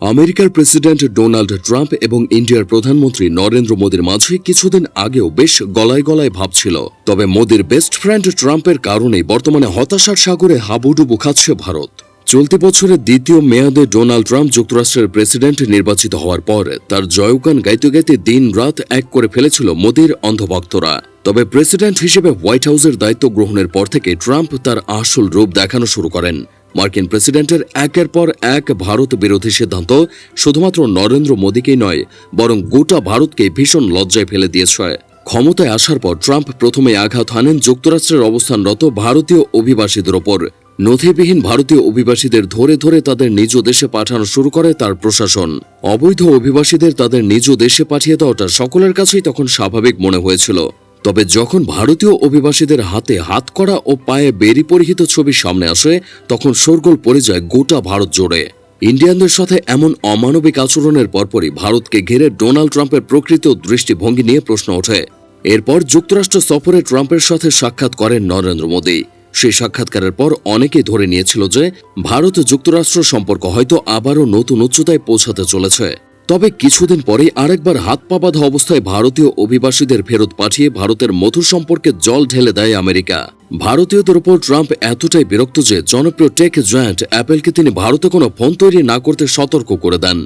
আমেরিকার president Donald Trump এবং ইন্ডিয়ার প্রধানমন্ত্রী নরেন্দ্র মোদীর মাঝে কিছুদিন আগেও বেশ গলায় গলায় ভাবছিল তবে মোদীর বেস্ট ফ্রেন্ড ট্রাম্পের কারণেই বর্তমানে হতাশার সাগরে হাবুডুবু খাচ্ছে ভারত। চলতি বছরের দ্বিতীয় মেয়াদে ডোনাল্ড ট্রাম্প যুক্তরাষ্ট্রের প্রেসিডেন্ট নির্বাচিত হওয়ার পর তার জয়গান গাইতে গাইতে দিন রাত এক করে ফেলেছিল মোদীর অন্ধভক্তরা। তবে প্রেসিডেন্ট হিসেবে হোয়াইট হাউসের দায়িত্ব গ্রহণের পর থেকে ট্রাম্প তার আসল রূপ দেখানো শুরু করেন। মার্কিন প্রেসিডেন্টের একের পর এক ভারত বিরোধী সিদ্ধান্ত শুধুমাত্র নরেন্দ্র মোদীকেই নয়, বরং গোটা ভারতকে ভীষণ লজ্জায় ফেলে দিয়েছে। ক্ষমতায় আসার পর ট্রাম্প প্রথমে আঘাত হানেন যুক্তরাষ্ট্রের অবস্থানরত ভারতীয় অভিবাসীদের ওপর। নথিবিহীন ভারতীয় অভিবাসীদের ধরে ধরে তাদের নিজ দেশে পাঠানো শুরু করে তার প্রশাসন। অবৈধ অভিবাসীদের তাদের নিজ দেশে পাঠিয়ে দেওয়াটা সকলের কাছেই তখন স্বাভাবিক মনে হয়েছিল। তবে যখন ভারতীয় অভিবাসীদের হাতে হাত করা ও পায়ে বেরি পরিহিত ছবি সামনে আসে, তখন শোরগোল পড়ে যায় গোটা ভারত জোড়ে। ইন্ডিয়ানদের সাথে এমন অমানবিক আচরণের পরপরই ভারতকে ঘিরে ডোনাল্ড ট্রাম্পের প্রকৃত দৃষ্টিভঙ্গি নিয়ে প্রশ্ন ওঠে। এরপর যুক্তরাষ্ট্র সফরে ট্রাম্পের সাথে সাক্ষাৎ করেন নরেন্দ্র মোদী। সেই সাক্ষাৎকারের পর অনেকেই ধরে নিয়েছিল যে, ভারত যুক্তরাষ্ট্র সম্পর্ক হয়তো আবারও নতুন উচ্চতায় পৌঁছাতে চলেছে। তবে কিছুদিন পরেই আরেকবার হাত পা বাঁধা অবস্থায় ভারতীয় অভিবাসীদের ফেরত পাঠিয়ে ভারতের মধুর সম্পর্কে জল ঢেলে দেয় আমেরিকা। ভারতীয়দের উপর ট্রাম্প এতটাই বিরক্ত যে জনপ্রিয় টেক জয়েন্ট অ্যাপেলকে তিনি ভারতে কোনো ফোন তৈরি না করতে সতর্ক করে দেন,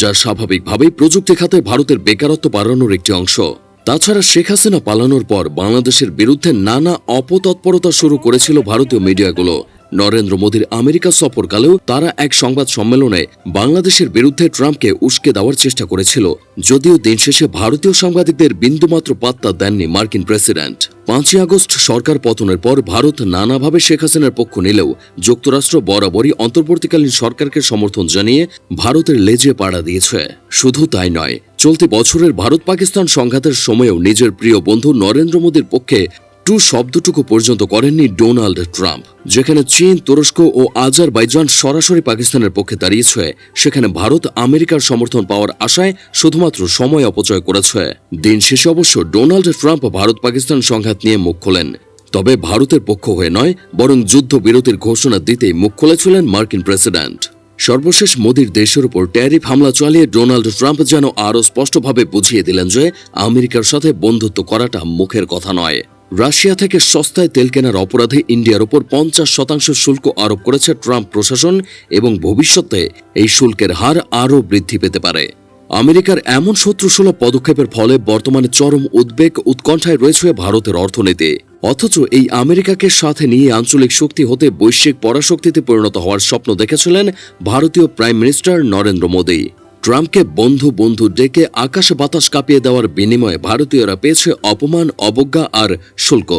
যা স্বাভাবিকভাবেই প্রযুক্তি খাতে ভারতের বেকারত্ব বাড়ানোর একটি অংশ। তাছাড়া শেখ হাসিনা পালানোর পর বাংলাদেশের বিরুদ্ধে নানা অপতৎপরতা শুরু করেছিল ভারতীয় মিডিয়াগুলো। নরেন্দ্র মোদীর আমেরিকা সফরকালেও তারা এক সংবাদ সম্মেলনে বাংলাদেশের বিরুদ্ধে ট্রাম্পকে উস্কে দেওয়ার চেষ্টা করেছিল, যদিও দিন শেষে ভারতীয় সাংবাদিকদের বিন্দুমাত্র পাত্তা দেননি মার্কিন প্রেসিডেন্ট। পাঁচই আগস্ট সরকার পতনের পর ভারত নানাভাবে শেখ হাসিনার পক্ষ নিলেও যুক্তরাষ্ট্র বরাবরই অন্তর্বর্তীকালীন সরকারকে সমর্থন জানিয়ে ভারতের লেজে পাড়া দিয়েছে। শুধু তাই নয়, চলতি বছরের ভারত পাকিস্তান সংঘাতের সময়েও নিজের প্রিয় বন্ধু নরেন্দ্র মোদীর পক্ষে টু শব্দটুকু পর্যন্ত করেননি ডোনাল্ড ট্রাম্প, যেখানে চীন, তুরস্ক ও আজার আজারবাইজান সরাসরি পাকিস্তানের পক্ষে দাঁড়িয়েছে। সেখানে ভারত আমেরিকার সমর্থন পাওয়ার আশায় শুধুমাত্র সময় অপচয় করেছে। দিন শেষে অবশ্য ডোনাল্ড ট্রাম্প ভারত পাকিস্তান সংঘাত নিয়ে মুখ খোলেন। তবে ভারতের পক্ষ হয়ে নয়, বরং যুদ্ধ বিরতির ঘোষণা দিতেই মুখ খুলেছিলেন মার্কিন প্রেসিডেন্ট। সর্বশেষ মোদীর দেশের উপর ট্যারিফ হামলা চালিয়ে ডোনাল্ড ট্রাম্প যেন আরও স্পষ্টভাবে বুঝিয়ে দিলেন যে আমেরিকার সাথে বন্ধুত্ব করাটা মুখের কথা নয়। রাশিয়া থেকে সস্তায় তেল কেনার অপরাধে ইন্ডিয়ার ওপর পঞ্চাশ শতাংশ শুল্ক আরোপ করেছে ট্রাম্প প্রশাসন এবং ভবিষ্যতে এই শুল্কের হার আরও বৃদ্ধি পেতে পারে। আমেরিকার এমন শত্রুসুলভ পদক্ষেপের ফলে বর্তমানে চরম উদ্বেগ উৎকণ্ঠায় রয়েছে ভারতের অর্থনীতি। অথচ এই আমেরিকাকে সাথে নিয়ে আঞ্চলিক শক্তি হতে বৈশ্বিক পরাশক্তিতে পরিণত হওয়ার স্বপ্ন দেখেছিলেন ভারতীয় প্রাইম মিনিস্টার নরেন্দ্র মোদী। ট্রাম্পকে বন্ধু বন্ধু ডেকে আকাশ বাতাস কাঁপিয়ে দেওয়ার বিনিময়ে ভারতীয়রা পেয়েছে অপমান, অবজ্ঞা আর শুল্ক।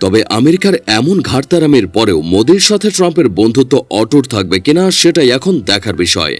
তবে আমেরিকার এমন ঘাটতারামের পরেও মোদির সাথে ট্রাম্পের বন্ধুত্ব অটুট থাকবে কিনা সেটাই এখন দেখার বিষয়।